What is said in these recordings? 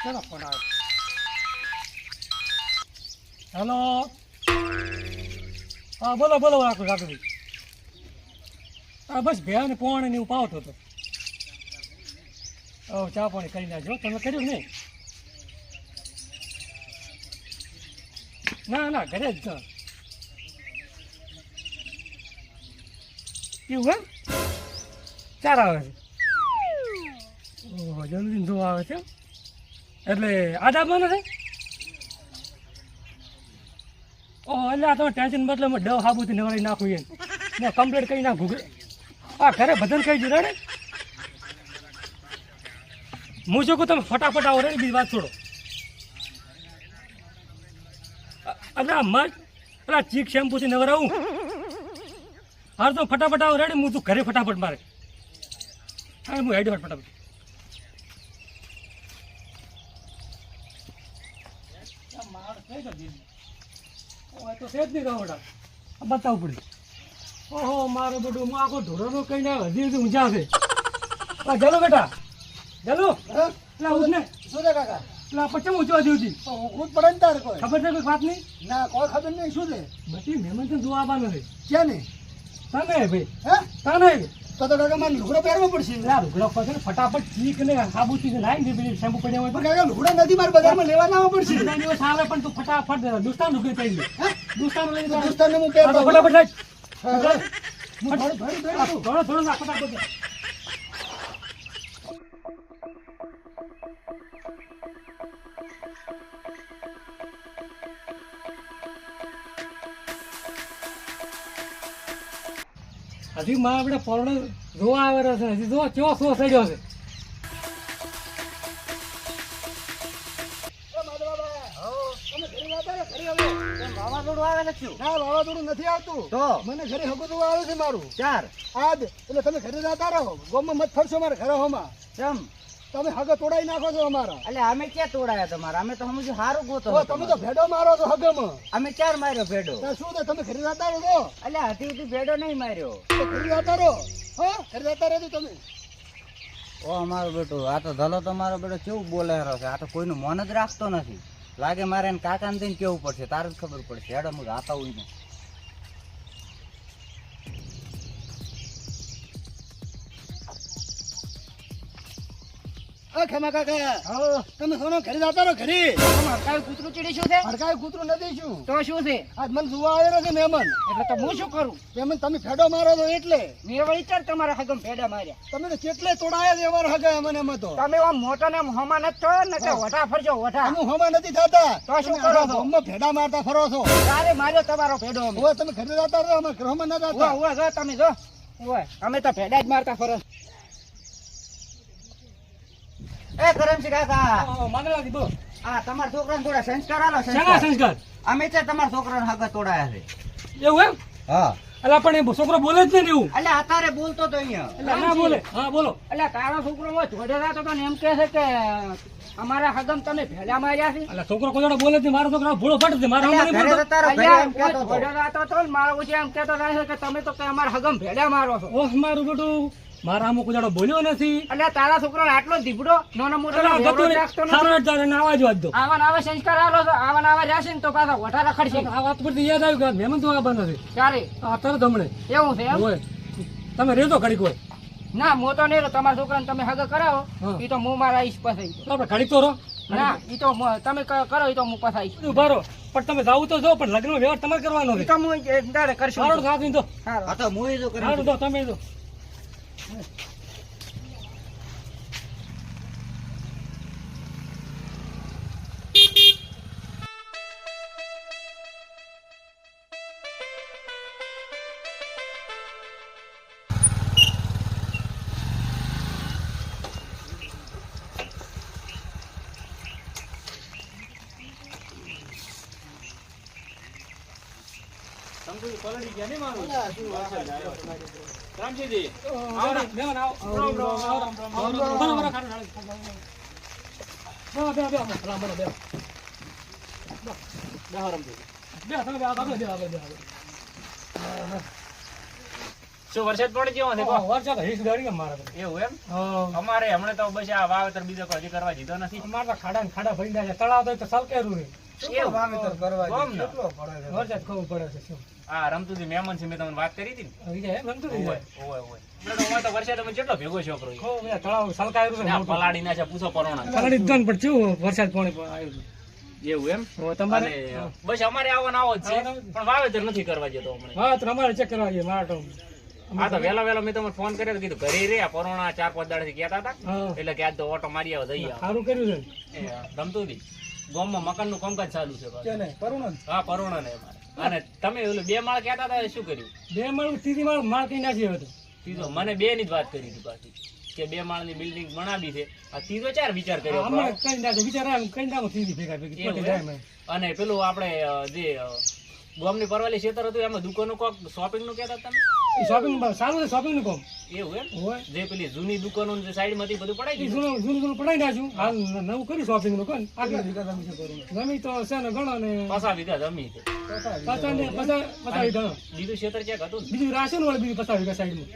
ચલો ફોન આવે હેલો હા બોલો બોલો રાખો રાખો હા બસ ભેળ ને પોણ ને પાવતો હતો ઓ ચા પાણી કરી નાખજો તમે કર્યું નહીં ના ના ઘરે જ એવું એમ ચાર આવે છે જલ્દી આવે છે એટલે આદાબમાં છે? ઓહો, એટલે આ તમે ટેન્શન બદલે મેં ડવ સાબુથી નવરાઈ નાખું એમ. ને કમ્પ્લેટ કરી નાખું આ ઘરે ભજન કહી દીધા ને હું કહું તમે ફટાફટ આવો રે બીજી વાત છોડો. અરે આ મસ્ત. પેલા ચીક શેમ્પુથી નવરાવું. હાર તો ફટાફટ આવો, રેડી? હું તું ઘરે ફટાફટ મારે. હા, હું હેડ ફટાફટ મારે થઈ ગયો દીદી. ઓય તો છે જ નહીં રહોડા. આ બતાવવું પડે ઓહો મારો બધું હું આખો ઢોરોનો કઈ ના હજી સુધી ઊંચા છે ચાલો બેટા ચાલો પેલા ઉઠ ને શું છે કાકા પેલા પચમ ઊંચો હજી સુધી તો ઊંઘવું જ પડે ને તારે કોઈ ખબર છે કોઈ વાત નહીં ના કોઈ ખબર નહીં શું છે બધી મહેમાન જોવા આવવાનું છે ક્યાં નહીં તને ભાઈ હે તો તો કાકા મારે લુગડો પહેરવો પડશે. યાર લુગડા ને ફટાફટ ચીક ને સાબુથી ને લાઈન દે પેલી શેમ્પુ પડ્યા હોય પણ કાકા લુગડા નથી મારે બજારમાં લેવા જવા પડશે. તો દિવસ આવે પણ તું ફટાફટ દુસ્તાન લુગડી પહેરી લે. દુસ્તાન લઈને જા. દોસ્તારને હું પહેરતો ફટાફટ. થોડો થોડો નાખ હજી માં આપણે પરણો જોવા આવેલો છે. હજી જો કેવો શો થઈ ગયો છે. એ માધવ બાબા, તમે ઘરે જતા રહો, ઘરે આવો. વાવાઝોડું આવે ને શું ના વાવાઝોડું નથી આવતું. તો? મને ઘરે હગું આવે છે મારું. ચાર? આજ એટલે તમે ઘરે જતા રહો. ગોમાં મત ફરશો મારે ઘરે હોમાં. ચમ તમે હગ તોડાઈ નાખો છો અમારા. એટલે અમે ક્યાં તોડાયા તમારા? અમે તો સમજુ સારું ગોતો તમે તો ભેડો મારો છો હગમાં. અમે ચાર માર્યો ભેડો? શું તમે ખરીદાતા રહો એટલે હજી સુધી ભેડો નહીં માર્યો. ખરીદાતા રહો. હા ખરીદાતા રહેજો તમે. ઓ અમારો બેટો આ તો ધલો તમારો બેટો કેવું બોલેરો છે? આ તો કોઈનું મન જ રાખતો નથી. લાગે મારે એને કાકાને દઈને કેવું પડશે તારે જ ખબર પડશે. હેડો મુક આતા હોય ને ખમા કાકા. તમે સોનો ઘરે જતા રહો ઘરે. હડકાયું કૂતરું ચીડી શું છે? હડકાય કૂતરું નથી શું? તો શું છે? આજ મને જોવા છે મહેમાન. એટલે તો હું શું કરું? મહેમાન તમે ફેડો મારો છો એટલે. મેં વળી તમારા હગમ ભેડા માર્યા. તમે તો કેટલે તોડાયા છે અમારા હગા મને એમાં તો. તમે આમ મોટા ને હોમાં નથી થયો ને કે ફરજો અમે હોમાં નથી થતા. તો શું કરો છો? ગામમાં ફેડા મારતા ફરો છો. તારે માર્યો તમારો ફેડો હવે તમે ઘરે જતા રહો અમે ગૃહમાં ના જતા. ઉવા તમે જો. અમે તો ભેડા જ મારતા ફરો એ કરમસી કાકા મને લાગી બોલો. આ તમારા છોકરાને થોડા સંસ્કાર આલો સંસ્કાર. સંસ્કાર? અમે છે તમારા છોકરાને હગા તોડાયા છે. એવું એમ? હા. એટલે પણ એ છોકરો બોલે જ નહીં એવું. એટલે અત્યારે બોલતો તો અહીંયા. એટલે ના બોલે. હા બોલો. એટલે તારો છોકરો જોડે તો એમ કે છે કે અમારા હગમ તમે ભેડા માર્યા છે. એટલે છોકરો કોઈ બોલે નહીં મારો છોકરો ભૂળો ફાટે છે મારા ઘરે બોલતો. તારો એમ રહેતો હતો. ને મારો ઉજે એમ કહેતો રહે કે તમે તો કે અમારા હગમ ભેડા મારો છો. ઓહ મારું બેટું મારા અમુક કોઈ બોલ્યો નથી. એટલે તારા છોકરો આટલો દીપડો નાનો મોટો આ. સારો તારે ચાલે જ વાત દો આવા ને આવા સંસ્કાર આલો તો આવા ને આવા રહેશે ને તો પાછા વટા રખડશે. આ વાત પરથી યાદ આવ્યું કે મહેમાન તો આવવાના નથી ક્યારે? આ તમને એવું છે તમે રેજો ઘડીક હોય ના હું તો નહીં. તમારા છોકરાને તમે હગ કરાવો. એ તો હું મારા આઈશ પાસે તો આપણે તો રહો. ના એ તો તમે કરો એ તો હું પસાઈશ ઊભા રહો. પણ તમે જાવ તો જો પણ લગ્ન વ્યવહાર તમારે કરવાનો છે. તમે કરશું. સારું આપીને તો હા તો હું એ તમે કરી સારું તો તમે તો રામજીજી આવો મહેમાન આવો. રામ રામ રામ રામ રામ બરો બરો ખાડો ખાડો બે બે બે ભલા બે બે હરમ બે તમે બે આગળ બે આગળ બે આગળ શું વરસાદ પડે કેવો છે વરસાદ હીસ ગાડી કે મારે એવું એમ. અમારે હમણાં તો બસ આ વાવેતર બીજો કોઈ હજી કરવા દીધો નથી. અમારે તો ખાડા ને ખાડા ભરી જાય તળાવ તો સલકેરું નહીં વાવેતર કરવા ગમ ને. કેટલો પડે છે? વરસાદ ખબર પડે છે શું? આ રમતુજી મહેમાન છે મેં તમને વાત કરી હતી ને. હમણાં તો વરસાદ અમે ભેગો. તળાવ સલકાયું છે ના, ના છે પૂછો પરોણા. પલાળી દીધો પણ કેવું વરસાદ પાણી આવ્યું એવું એમ? તમારે બસ અમારે આવવાનો આવો જ છે. પણ વાવેતર નથી કરવા જતો હમણાં હા તો અમારે ચેક કરવા જઈએ મારા તો હા તો વહેલા વેલા મેં તમને ફોન કર્યો તો કીધું ઘરે રે આ પરોણા ચાર પાંચ દાડે ગયા હતા. હા. એટલે કે આજ તો ઓટો મારી આવો સારું કર્યું છે રમતું હતી. ગામમાં મકાનનું કામકાજ ચાલુ છે. હા પરોણા ને અમારે. અને તમે ઓલું બે માળ કહેતા હતા શું કર્યું? બે માળ ત્રીજી માળ માળ કઈ નાખ્યો હતો ત્રીજો મને બે ની જ વાત કરી હતી પાછી કે બે માળની બિલ્ડિંગ બનાવી છે. આ ત્રીજો ચાર વિચાર કર્યો. અમે કઈ નાખે વિચાર આવ્યો કઈ નાખો ત્રીજી ભેગા ભેગી. અને પેલું આપણે જે ગોમની પરવાલી ક્ષેત્ર હતું એમાં દુકાનો કોક શોપિંગનું કહેતા તમે? શોપિંગ સારું છે શોપિંગનું કામ. એવું એમ? હોય. જે પેલી જૂની દુકાનો જે સાઈડમાંથી બધું પડાઈ ગયું જૂનું જૂનું જૂનું પડાઈ નાખ્યું. હાલ નવું કર્યું શોપિંગનું કોણ શું Mm. જમી તો છે ને ઘણો ને પાછા વીઘા જમી છે. ને પચાસ પચાસ વીઘા. બીજું ક્ષેત્ર ચેક હતું? બીજું રાશન વાળું બીજું પચાસ વીઘા સાઈડમાં.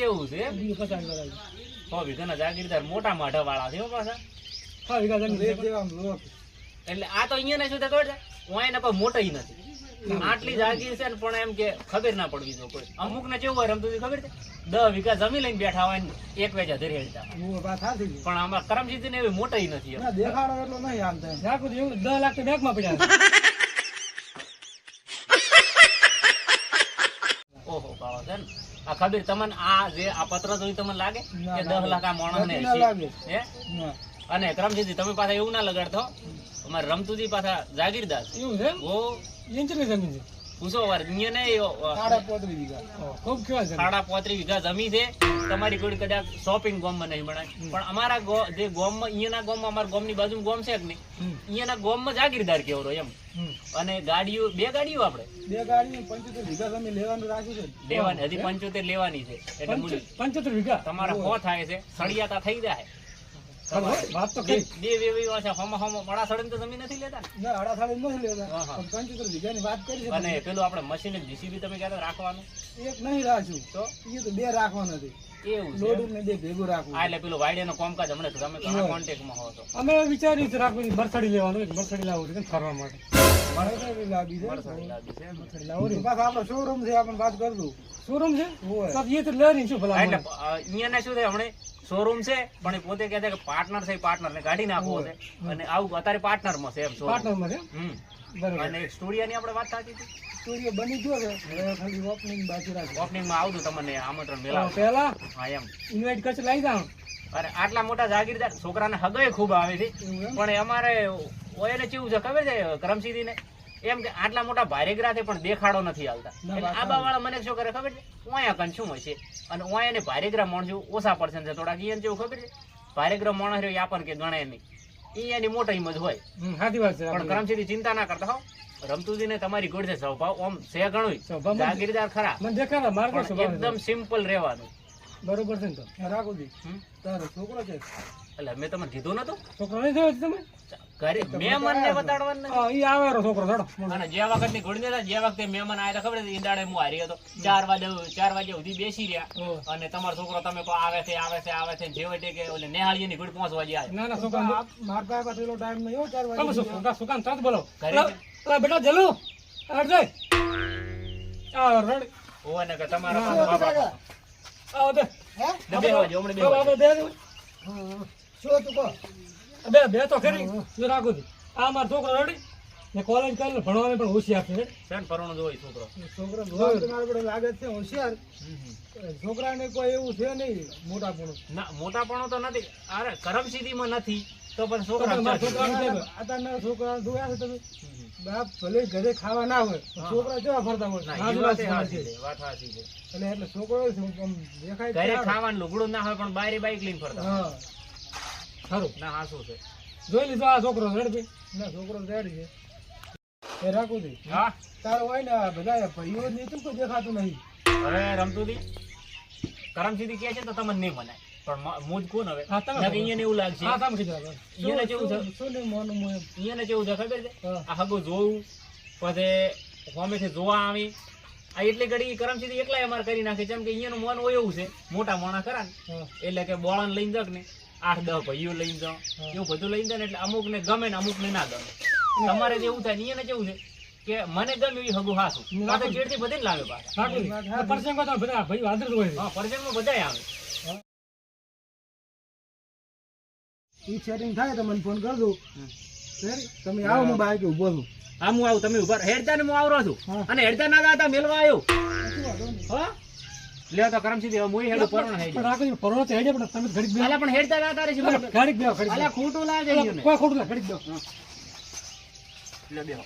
એવું છે બીજું પચાસ વીઘા. સો વીઘાના જાગીરદાર મોટા માઢા વાળા છે પાછા. છ વીઘા. એટલે આ તો અહીંયા ના શું થતો હોય છે? ઓય ને કોઈ મોટા નથી. આટલી જાગીર છે ને પણ એમ કે ખબર ના પડવી જો કોઈ. અમુક ને કેવું હોય રમતું ખબર છે? દસ વીઘા જમી લઈને બેઠા હોય ને એક વેચા ધરી હેડતા. પણ આમાં કરમજીત ને એવી મોટા નથી દેખાડો એટલો નહીં આમ તેમ. રાખું એવું દસ લાખ તો બેંકમાં પડ્યા ઓહો બાવા છે આ ખબર તમને આ જે આ પત્ર જોઈ તમને લાગે? કે દસ લાખ આ માણસ ને. અને કરમજીત તમે પાછા એવું ના લગાડતો અમારે રમતુજી પાછા જાગીરદાર છે એવું છે ઓ ઇંચની જમીન છે? પૂછો વાર અહીંયા ને સાડા પોત્રીસ વીઘા. ખૂબ કેવા છે સાડા પોત્રીસ વીઘા જમી છે. તમારી કોઈ કદાચ શોપિંગ ગોમમાં નહીં બનાય પણ અમારા જે ગોમમાં અહીંયાના ગોમમાં અમારા ગોમની બાજુ ગોમ છે કે નહીં? અહીંયાના ગોમમાં જાગીરદાર કેવરો એમ. અને ગાડીઓ બે ગાડીઓ આપણે. બે ગાડીઓ પંચોતેર વીઘા જમીન લેવાનું રાખ્યું છે. લેવાની હજી પંચોતેર લેવાની છે એટલે પંચોતેર વીઘા? તમારા સો થાય છે સળિયાતા થઈ જાય. વાત તો કઈ. બે વેવી છે. હમો હમો મડા તો જમીન નથી લેતા? ના અડાથાળી નથી લેતા. પણ પંચોતેર વીઘાની વાત કરી છે અને પેલું આપણે મશીન જીસીબી તમે રાખવાનું? એક નહીં તો? એ તો બે રાખવાનું નથી તમે આપણો શોરૂમ છે વાત શું ભલા શું થાય હમણે? શોરૂમ છે પણ એ પોતે કહે છે કે પાર્ટનર છે પાર્ટનર ને કાઢી નાખવો છે. અને આવું અત્યારે પાર્ટનરમાં છે એમ પાર્ટનરમાં છે હમ. અને સ્ટુડિયો ની આપણે વાત થતી હતી સ્ટુડિયો બની ગયો છે. ખાલી ઓપનિંગ બાકી રાખી ઓપનિંગમાં આવજો તમને આમંત્રણ મેળા પહેલા હા એમ. ઇન્વાઇટ કરશે લઈ જાઓ. અરે આટલા મોટા જાગીરદાર છોકરાને હગય ખૂબ આવે છે. પણ અમારે ઓયને કેવું છે ખબર છે કરમસીદી ને એમ કે આટલા મોટા ભારેગરા પણ દેખાડો નથી આવતા એટલે આબા વાળા મને શું કરે ખબર છે? ઓયા કન શું હશે અને ઓયા ને ભારેગરા માણસ ઓછા પર્સન્ટ છે થોડાક ઈયન જેવું ખબર છે? ભારેગરા માણસ રહ્યો આપણ કે ગણે નહીં. એની મોટા હિંમત હોય. સાચી વાત છે પણ કરમસીથી ચિંતા ના કરતા હો. રમતુજી ને તમારી ગોળ છે સ્વભાવ ઓમ છે ઘણું જાગીરદાર ખરા. મને દેખાડા માર્ગ એકદમ સિમ્પલ રહેવાનું. બરોબર છે ને તો. રાખું તારો છોકરો છે. એટલે મેં તમને કીધું નતું? છોકરો નહીં જોયો તમે? ઘરે મહેમાન ને બતાડવાનું નથી. હા, ઈ છોકરો ચડો. અને જે વખતની ઘોડી હતા જે વખતે મહેમાન આવ્યા ખબર છે? ઈંડાળે હું હારી હતો. ચાર વાગે ચાર વાગે સુધી બેસી રહ્યા. અને તમારો છોકરો તમે આવે છે આવે છે આવે છે. જે વટે કે ઓલે નેહાળીએ ની ઘોડી પાંચ વાગે આવે. ના ના છોકરા આપ- પાસે પાછો ટાઈમ નહીં હો ચાર તમે વાગે શું છોકરા છોકરા તરત બોલો ઘરે બેટા જલુ હટ જાય આ રડ. ઓવે કે તમારા બાપા. આવો હે? જો, હમણાં દે. શું કહો? બે બે તો ખરી. જો રાખું. આ મારો છોકરો રડી. ને કોલેજ કરીને ભણવાને પણ હોશિયાર છે. સેન પરણો જોઈ છોકરો. છોકરો જોવા તો મારા લાગે છે હોશિયાર. છોકરાને કોઈ એવું છે નહીં મોટાપણો. ના મોટાપણો તો નથી. અરે કરમસીદીમાં નથી. તો પણ છોકરા છોકરા. અત્યારના છોકરા જોયા છે? તમે. બાપ ભલે ઘરે ખાવા ના હોય છોકરા કેવા ફરતા હોય? ના એ વાત વાત સાચી છે વાત સાચી છે. એટલે એટલે છોકરો દેખાય ઘરે ખાવાનું લુગડું ના હોય પણ બારે બાઈક લઈને ફરતા ખરું ના હા છે? જોઈ લીધો આ છોકરો રેડ ભાઈ ના છોકરો રેડ છે એ રાખું દી હા? તારો હોય ને બધા ભાઈઓ જ તું કોઈ દેખાતું નહીં. હવે રમતુદી કરમસીદી કહે છે તો તમને નહીં મનાય. પણ મૂજ કોણ હવે. અહીંયાને એવું લાગશે. હા તમે કીધું અહીંયા કેવું છે? શું- નહીં મોનું એમ. કેવું છે ખબર છે? આ હગો જોવું પછી હોમેથી જોવા આવી. આ એટલી ઘડી કરમસીથી એકલાય અમારે કરી નાખે. જેમ કે અહીંયાનું મન હોય એવું છે. મોટા મોણા ખરા ને. એટલે કે બોળાને લઈને જગ ને. આઠ દસ ભાઈઓ લઈને જાઓ. એવું બધું લઈને જાય ને એટલે અમુક ને ગમે ને અમુક ને ના ગમે તમારે જેવું થાય નહીં કેવું છે કે મને ગમે એ હગું હાસું. ચેડથી બધે લાવે પાછા. સાચું છે. આ પ્રસંગો તો બધા ભાઈ હાજર હોય હા. પરસેંગમાં બધાય આવે. ઈ સેટિંગ થાય તો મને ફોન કરજો. તમે આવો હું બાઈક ઊભો છું. હા હું આવું. તમે ઊભા હેડતા ને હું આવરો છું. અને હેડતા ના હતા મેલવા આવ્યો. હા? લ્યો તો કરમસી દેવા મુંય હેડો પરોણ હેડી. રાખો પરોણો તો હેડે પણ તમે ઘડી બે અલા પણ હેડતા ના તારે છે ઘડી ઘડીક બે ઘડીક અલા ખોટું લા દે ને કોઈ ખોટું લા ઘડી બે લ્યો બેહો.